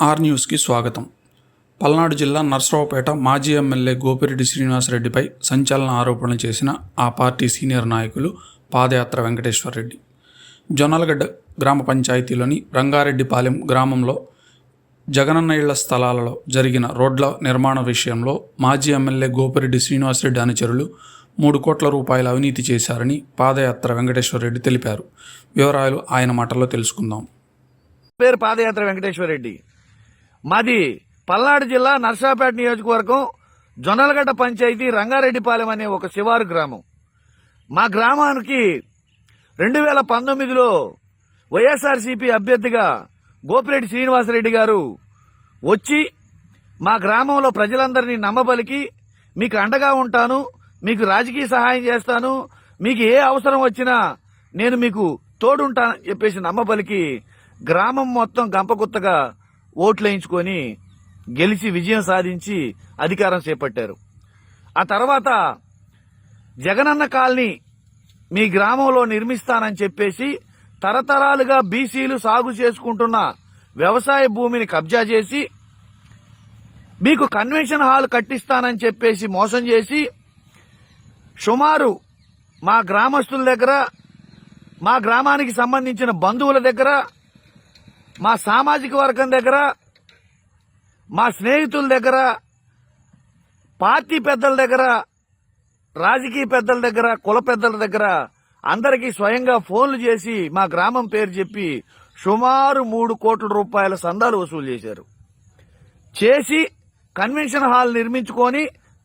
Are న్యూస్కి స్వాగతం. పల్నాడు జిల్లా నర్సరావుపేట మాజీ ఎమ్మెల్యే గోపిరెడ్డి శ్రీనివాసరెడ్డిపై సంచలన ఆరోపణలు చేసిన ఆ పార్టీ సీనియర్ నాయకులు పాదయాత్ర వెంకటేశ్వరరెడ్డి. జొన్నలగడ్డ గ్రామ పంచాయతీలోని రంగారెడ్డిపాలెం గ్రామంలో జగనన్న ఇళ్ళ స్థలాలలో జరిగిన రోడ్ల నిర్మాణ విషయంలో మాజీ ఎమ్మెల్యే గోపిరెడ్డి శ్రీనివాసరెడ్డి అనుచరులు మూడు కోట్ల రూపాయల అవినీతి చేశారని పాదయాత్ర వెంకటేశ్వరరెడ్డి తెలిపారు. వివరాలు ఆయన మాటల్లో తెలుసుకుందాం. పేరు పాదయాత్ర వెంకటేశ్వర రెడ్డి మాది పల్నాడు జిల్లా నర్సాపేట నియోజకవర్గం జొన్నలగడ్డ పంచాయతీ రంగారెడ్డిపాలెం అనే ఒక శివారు గ్రామం. మా గ్రామానికి రెండు వేల పంతొమ్మిదిలో వైఎస్ఆర్సీపీ అభ్యర్థిగా గోపిరెడ్డి శ్రీనివాసరెడ్డి గారు వచ్చి మా గ్రామంలో ప్రజలందరినీ నమ్మబలికి మీకు అండగా ఉంటాను మీకు రాజకీయ సహాయం చేస్తాను మీకు ఏ అవసరం వచ్చినా నేను మీకు తోడుంటానని చెప్పేసి నమ్మబలికి గ్రామం మొత్తం గంపగుత్తగా ఓట్లు వేయించుకొని గెలిచి విజయం సాధించి అధికారం చేపట్టారు. ఆ తర్వాత జగనన్న కాలనీ మీ గ్రామంలో నిర్మిస్తానని చెప్పేసి తరతరాలుగా బీసీలు సాగు చేసుకుంటున్న వ్యవసాయ భూమిని కబ్జా చేసి మీకు కన్వెన్షన్ హాల్ కట్టిస్తానని చెప్పేసి మోసం చేసి సుమారు మా గ్రామస్తుల దగ్గర మా గ్రామానికి సంబంధించిన బంధువుల దగ్గర మా సామాజిక వర్గం దగ్గర మా స్నేహితుల దగ్గర పార్టీ పెద్దల దగ్గర రాజకీయ పెద్దల దగ్గర కుల పెద్దల దగ్గర అందరికీ స్వయంగా ఫోన్లు చేసి మా గ్రామం పేరు చెప్పి సుమారు మూడు కోట్ల రూపాయల సందాలు వసూలు చేశారు. చేసి కన్వెన్షన్ హాల్ నిర్మించుకొని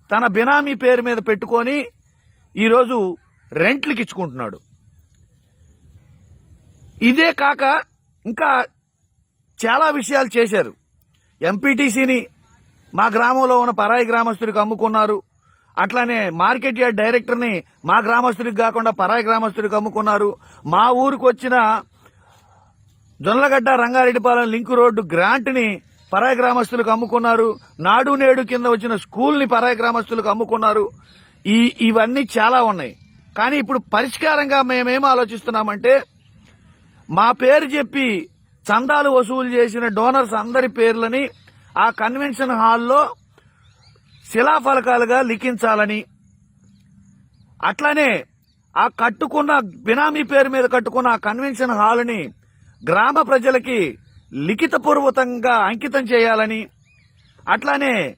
తన బినామీ పేరు మీద పెట్టుకొని ఈరోజు రెంట్లకు ఇచ్చుకుంటున్నాడు ఇదే కాక ఇంకా చాలా విషయాలు చేశారు. ఎంపీటీసీని మా గ్రామంలో ఉన్న పరాయి గ్రామస్తుడికి అమ్ముకున్నారు. అట్లానే మార్కెట్ యార్డ్ డైరెక్టర్ని మా గ్రామస్తుడికి కాకుండా పరాయి గ్రామస్తుడికి అమ్ముకున్నారు. మా ఊరికి వచ్చిన జొన్నలగడ్డ రంగారెడ్డిపాలెం లింక్ రోడ్డు గ్రాంట్ని పరాయి గ్రామస్తులకు అమ్ముకున్నారు. నాడు నేడు కింద వచ్చిన స్కూల్ని పరాయి గ్రామస్తులకు అమ్ముకున్నారు. ఈ ఇవన్నీ చాలా ఉన్నాయి. కానీ ఇప్పుడు పరిష్కారంగా మేమేం ఆలోచిస్తున్నామంటే మా పేరు చెప్పి చందాలు వసూలు చేసిన డోనర్స్ అందరి పేర్లని ఆ కన్వెన్షన్ హాల్లో శిలాఫలకాలుగా లిఖించాలని. అట్లానే ఆ కట్టుకున్న బినామీ పేరు మీద కట్టుకున్న ఆ కన్వెన్షన్ హాల్ని గ్రామ ప్రజలకి లిఖితపూర్వకంగా అంకితం చేయాలని. అట్లానే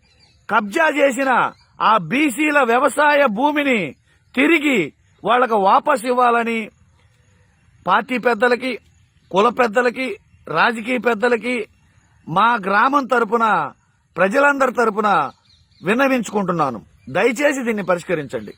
కబ్జా చేసిన ఆ బీసీల వ్యవసాయ భూమిని తిరిగి వాళ్ళకు వాపస్ ఇవ్వాలని. పార్టీ పెద్దలకి కుల పెద్దలకి రాజకీయ పెద్దలకి మా గ్రామం తరపున ప్రజలందరి తరపున విన్నవించుకుంటున్నాను. దయచేసి దీన్ని పరిష్కరించండి.